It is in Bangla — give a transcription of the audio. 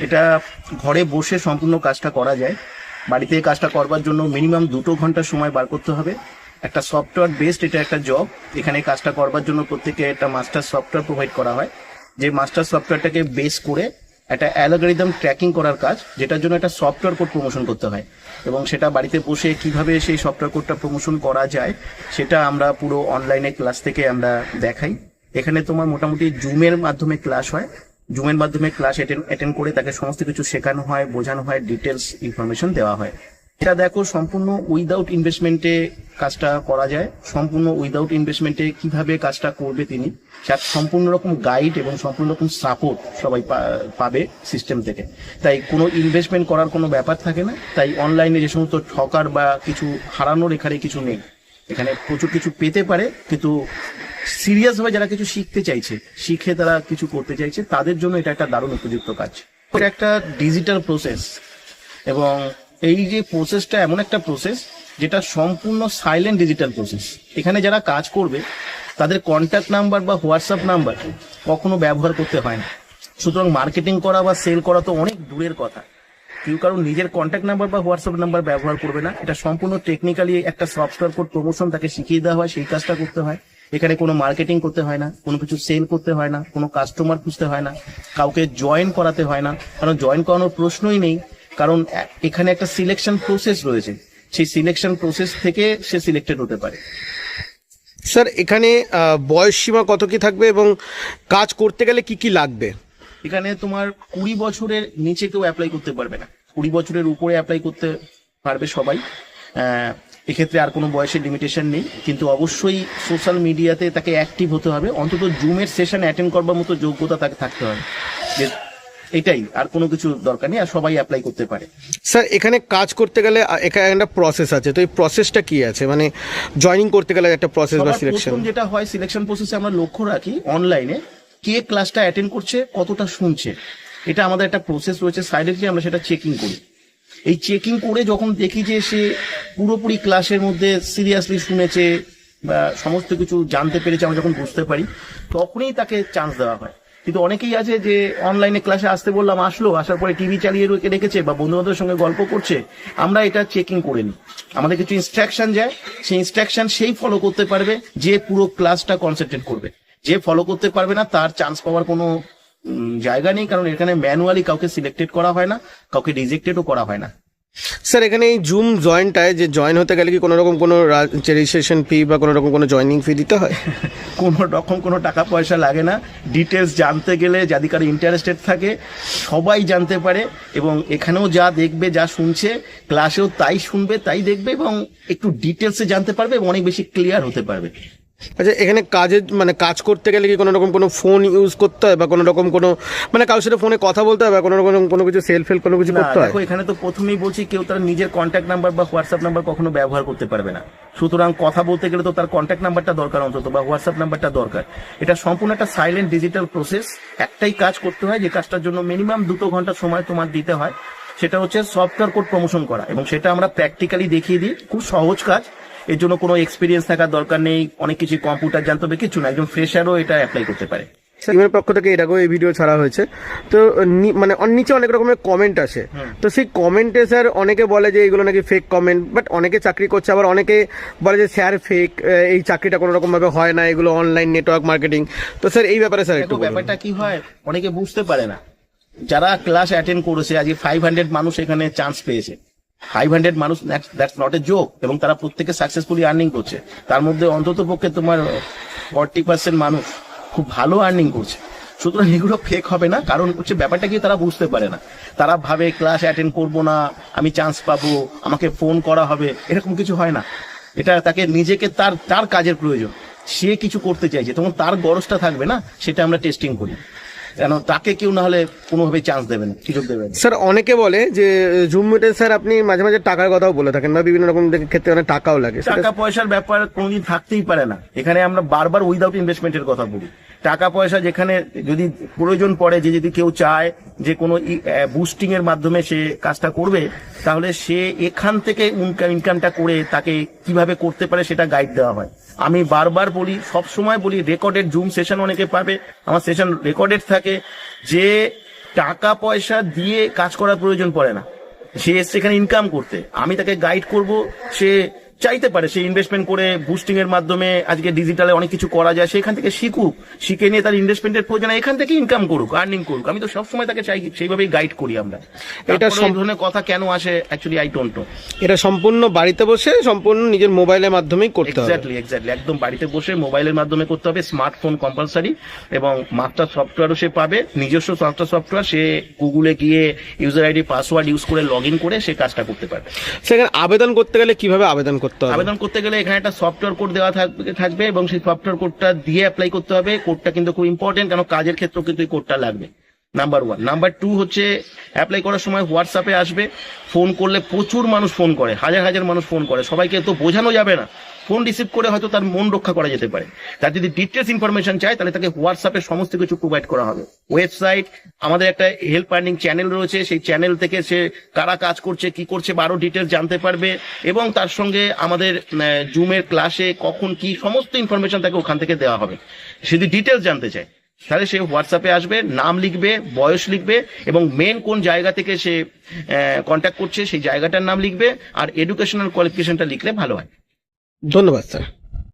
এটা ঘরে বসে সম্পূর্ণ কাজটা করা যায়। বাড়িতে কাজটা করবার জন্য মিনিমাম দুটো ঘণ্টা সময় বার করতে হবে। একটা সফটওয়্যার বেসড এটা একটা জব এখানে কাজটা করবার জন্য প্রত্যেকে একটা মাস্টার সফটওয়্যার প্রোভাইড করা হয়। যে মাস্টার সফটওয়্যারটাকে বেস করে একটা অ্যালগোরিদম ট্র্যাকিং করার কাজ, যেটার জন্য একটা সফটওয়্যার কোড প্রমোশন করতে হয়। এবং সেটা বাড়িতে বসে কীভাবে সেই সফটওয়্যার কোডটা প্রমোশন করা যায়, সেটা আমরা পুরো অনলাইনে ক্লাস থেকে আমরা দেখাই। এখানে তোমার মোটামুটি জুমের মাধ্যমে ক্লাস হয়। জুমের মাধ্যমে ক্লাস অ্যাটেন্ড করে তাকে সমস্ত কিছু শেখানো হয়, বোঝানো হয় ডিটেলস ইনফরমেশন দেওয়া হয়। এটা দেখো সম্পূর্ণ উইদাউট ইনভেস্টমেন্টে কাজটা করা যায়। সম্পূর্ণ উইদাউট ইনভেস্টমেন্টে কীভাবে কাজটা করবে তিনি? সম্পূর্ণ রকম গাইড এবং সম্পূর্ণ রকম সাপোর্ট সবাই পাবে সিস্টেম থেকে। তাই কোনো ইনভেস্টমেন্ট করার কোনো ব্যাপার থাকে না। তাই অনলাইনে যে সমস্ত ঠকার বা কিছু হারানোর এখানে কিছু নেই। এখানে প্রচুর কিছু পেতে পারে, কিন্তু সিরিয়াস ভাবে যারা কিছু শিখতে চাইছে, শিখে তারা কিছু করতে চাইছে, তাদের জন্য এটা একটা দারুণ উপযুক্ত কাজ। এটা একটা ডিজিটাল প্রসেস এবং এই যে প্রসেসটা এমন একটা প্রসেস যেটা সম্পূর্ণ সাইলেন্ট ডিজিটাল প্রসেস এখানে যারা কাজ করবে, তাদের কন্ট্যাক্ট নাম্বার বা হোয়াটসঅ্যাপ নাম্বার কখনো ব্যবহার করতে হয় না। সুতরাং মার্কেটিং করা বা সেল করা তো অনেক দূরের কথা। কেউ কারণ নিজের কন্ট্যাক্ট নাম্বার বা হোয়াটসঅ্যাপ নাম্বার ব্যবহার করবে না। এটা সম্পূর্ণ টেকনিক্যালি একটা সফটওয়্যার কোড প্রমোশন তাকে শিখিয়ে দেওয়া হয়, সেই কাজটা করতে হয়। এখানে কোনো মার্কেটিং করতে হয় না কোনো কিছু সেল করতে হয় না কোনো কাস্টমার খুঁজতে হয় না কাউকে জয়েন করাতে হয় না কারণ জয়েন করানোর প্রশ্নই নেই কারণ এখানে একটা সিলেকশন প্রসেস রয়েছে সেই সিলেকশন প্রসেস থেকে সে সিলেক্টেড হতে পারে। স্যার এখানে বয়স সীমা কত কি থাকবে এবং কাজ করতে গেলে কি কি লাগবে? এখানে তোমার কুড়ি বছরের নিচে কেউ অ্যাপ্লাই করতে পারবে না। কুড়ি বছরের উপরে অ্যাপ্লাই করতে পারবে সবাই। এক্ষেত্রে আর কোনো বয়সের লিমিটেশন নেই। কিন্তু অবশ্যই সোশ্যাল মিডিয়াতে তাকে অ্যাক্টিভ হতে হবে। অন্তত জুমের সেশন অ্যাটেন্ড করবার মতো যোগ্যতা তাকে থাকতে হবে। যে এটাই আর কোনো কিছু দরকার নেই আর সবাই অ্যাপ্লাই করতে পারে। স্যার এখানে কাজ করতে গেলে এখানে একটা প্রসেস আছে। তো এই প্রসেসটা কি আছে? মানে জয়েনিং করতে গেলে একটা প্রসেস বা সিলেকশন যেটা হয় সিলেকশন প্রসেসে আমরা লক্ষ্য রাখি অনলাইনে কে ক্লাসটা অ্যাটেন্ড করছে কতটা শুনছে। এটা আমাদের একটা প্রসেস রয়েছে। সাইডেটলি আমরা সেটা চেকিং করি। এই চেকিং করে যখন দেখি যে সে পুরোপুরি ক্লাসের মধ্যে সিরিয়াসলি শুনেছে বা সমস্ত কিছু জানতে পেরেছে, আমরা যখন বুঝতে পারি, তখনই তাকে চান্স দেওয়া হয়। কিন্তু অনেকেই আছে যে অনলাইনে ক্লাসে আসতে বললাম, আসলো, আসার পরে টিভি চালিয়ে রেখে রেখেছে বা বন্ধু বান্ধবের সঙ্গে গল্প করছে, আমরা এটা চেকিং করে নিই। আমাদের কিছু ইনস্ট্রাকশন যায়, সেই ইনস্ট্রাকশন সেই ফলো করতে পারবে, যে পুরো ক্লাসটা কনসেন্ট্রেট করবে। যে ফলো করতে পারবে না, তার চান্স পাওয়ার কোনো জায়গা নেই কারণ এখানে ম্যানুয়ালি কাউকে সিলেক্টেড করা হয় না কাউকে রিজেক্টেডও করা হয় না। স্যার এখানে এই জুম জয়েন্টটায় যে জয়েন হতে গেলে কি কোনো রকম কোনো রেজিস্ট্রেশন ফি বা কোনো রকম কোনো জয়েনিং ফি দিতে হয়? কোনো রকম কোনো টাকা পয়সা লাগে না। ডিটেলস জানতে গেলে যাদের কারও ইন্টারেস্টেড থাকে সবাই জানতে পারে এবং এখানেও যা দেখবে যা শুনছে ক্লাসেও তাই শুনবে তাই দেখবে এবং একটু ডিটেলসে জানতে পারবে এবং অনেক বেশি ক্লিয়ার হতে পারবে। আচ্ছা এখানে কাজের মানে কাজ করতে গেলে কি কোনো রকম কোনো ফোন ইউজ করতে হয় বা কোনো রকম কোনো মানে কারোর সাথে ফোনে কথা বলতে হয় বা কোনো রকম কোনো কিছু সেল ফেল কোনো কিছু করতে হয়? দেখো এখানে তো প্রথমেই বলছি কেউ তার নিজের কন্ট্যাক্ট নাম্বার বা হোয়াটসঅ্যাপ নাম্বার কখনো ব্যবহার করতে পারবে না। সুতরাং কথা বলতে গেলে তো তার কন্ট্যাক্ট নাম্বারটা দরকার অন্তত বা হোয়াটসঅ্যাপ নাম্বারটা দরকার। এটা সম্পূর্ণ একটা সাইলেন্ট ডিজিটাল প্রসেস একটাই কাজ করতে হয় যে কাজটার জন্য মিনিমাম দুটো ঘণ্টা সময় তোমার দিতে হয়। সেটা হচ্ছে সফটওয়্যার কোড প্রমোশন করা এবং সেটা আমরা প্র্যাকটিক্যালি দেখিয়ে দিই। খুব সহজ কাজ। এর জন্য কোনো এক্সপিরিয়েন্স থাকার দরকার নেই অনেক কিছু কম্পিউটার জানতে হবে কিছু না একজন ফ্রেশারও এটা অ্যাপ্লাই করতে পারে। টিমের পক্ষ থেকে আগেও এই ভিডিও ছাড়া হয়েছে। তো মানে নিচে অনেক রকমের কমেন্ট আসে। তো সেই কমেন্টে স্যার অনেকে বলে যে এগুলো নাকি ফেক কমেন্ট বাট অনেকে চাকরি করছে আবার অনেকে বলে যে স্যার ফেক এই চাকরিটা কোনো রকম ভাবে হয় না এগুলো অনলাইন নেটওয়ার্ক মার্কেটিং তো স্যার এই ব্যাপারে স্যার একটু ব্যাপারটা কি হয় অনেকে বুঝতে পারে না। যারা ক্লাস অ্যাটেন্ড করেছে আজকে ফাইভ হান্ড্রেড মানুষ এখানে চান্স পেয়েছে। ফাইভ হান্ড্রেড মানুষ দ্যাটস নট এ জোক এবং তারা প্রত্যেকে সাকসেসফুলি আর্নিং করছে। তার মধ্যে অন্তত পক্ষে তোমার ফর্টি পার্সেন্ট মানুষ খুব ভালো আর্নিং করছে। সুতরাং এগুলো ফেক হবে না, কারণ হচ্ছে ব্যাপারটা কি তারা বুঝতে পারে না। তারা ভাবে ক্লাস অ্যাটেন্ড করব না, আমি চান্স পাবো, আমাকে ফোন করা হবে। এরকম কিছু হয় না। এটা তাকে নিজেকে তার তার কাজের প্রয়োজন। সে কিছু করতে চাইছে, তখন তার গরজটা থাকবে না, সেটা আমরা টেস্টিং করি। কেন? তাকে কেউ না হলে কোনোভাবে চান্স দেবে না সুযোগ দেবেন স্যার অনেকে বলে যে জুম মিটে স্যার আপনি মাঝে মাঝে টাকার কথাও বলে থাকেন বা বিভিন্ন রকম ক্ষেত্রে অনেক টাকাও লাগে। টাকা পয়সার ব্যাপার কোনোদিন থাকতেই পারে না। এখানে আমরা বারবার উইদাউট ইনভেস্টমেন্টের কথা বলি। টাকা পয়সা যেখানে যদি প্রয়োজন পড়ে, যে যদি কেউ চায় যে কোনো বুস্টিং এর মাধ্যমে সে কাজটা করবে, তাহলে সে এখান থেকে ইনকামটা করে তাকে কীভাবে করতে পারে সেটা গাইড দেওয়া হয়। আমি বারবার বলি সব সময় বলি রেকর্ডেড জুম সেশন অনেকে পাবে, আমার সেশন রেকর্ডেড থাকে, যে টাকা পয়সা দিয়ে কাজ করার প্রয়োজন পড়ে না। সে এসছে এখানে ইনকাম করতে। আমি তাকে গাইড করব, সে চাইতে পারে। সে ইনভেস্টমেন্ট করে বুস্টিং এর মাধ্যমে আজকে ডিজিটালে অনেক কিছু করা যায় সেখান থেকে শিখুক শিখে নিয়ে তার ইনভেস্টমেন্টের প্রয়োজন এখান থেকে ইনকাম করুক আর্নিং করুক। আমি তো সবসময় তাকে চাই সেইভাবেই গাইড করি আমরা। এটা এটা সব ধরনের কথা কেন আসে অ্যাকচুয়ালি আই ডোন্ট নো এটা সম্পূর্ণ বাড়িতে বসে সম্পূর্ণ নিজের মোবাইলের মাধ্যমেই করতে হবে। এক্স্যাক্টলি এক্স্যাক্টলি একদম বাড়িতে বসে মোবাইলের মাধ্যমে করতে হবে স্মার্টফোন কম্পালসারি এবং মাস্টার সফটওয়্যারও সে পাবে নিজস্ব মাস্টার সফটওয়্যার সে গুগলে গিয়ে ইউজার আইডি পাসওয়ার্ড ইউজ করে লগ ইন করে সে কাজটা করতে পারবে। সেখানে আবেদন করতে গেলে কীভাবে আবেদন করতে হবে। আবেদন করতে গেলে এখানে একটা সফটওয়্যার কোড দেওয়া থাকবে থাকবে এবং সেই সফটওয়্যার কোডটা দিয়ে অ্যাপ্লাই করতে হবে। কোডটা কিন্তু খুব ইম্পর্টেন্ট কারণ কাজের ক্ষেত্রেও কিন্তু এই কোডটা লাগবে। নাম্বার ওয়ান নাম্বার টু হচ্ছে অ্যাপ্লাই করার সময় হোয়াটসঅ্যাপে আসবে। ফোন করলে প্রচুর মানুষ ফোন করে। হাজার হাজার মানুষ ফোন করে। সবাইকে তো বোঝানো যাবে না। ফোন রিসিভ করে হয়তো তার মন রক্ষা করা যেতে পারে। তার যদি ডিটেলস ইনফরমেশন চায়, তাহলে তাকে হোয়াটসঅ্যাপে সমস্ত কিছু প্রোভাইড করা হবে। ওয়েবসাইট আমাদের একটা হেল্প আর্নিং চ্যানেল রয়েছে। সেই চ্যানেল থেকে সে কারা কাজ করছে, কি করছে বারো ডিটেলস জানতে পারবে এবং তার সঙ্গে আমাদের জুমের ক্লাসে কখন কি সমস্ত ইনফরমেশন তাকে ওখান থেকে দেওয়া হবে। সে যদি ডিটেলস জানতে চায়, তাহলে সে হোয়াটসঅ্যাপে আসবে, নাম লিখবে, বয়স লিখবে এবং মেন কোন জায়গা থেকে সে কন্ট্যাক্ট করছে, সেই জায়গাটার নাম লিখবে আর এডুকেশনাল কোয়ালিফিকেশনটা লিখলে ভালো হয়। ধন্যবাদ স্যার।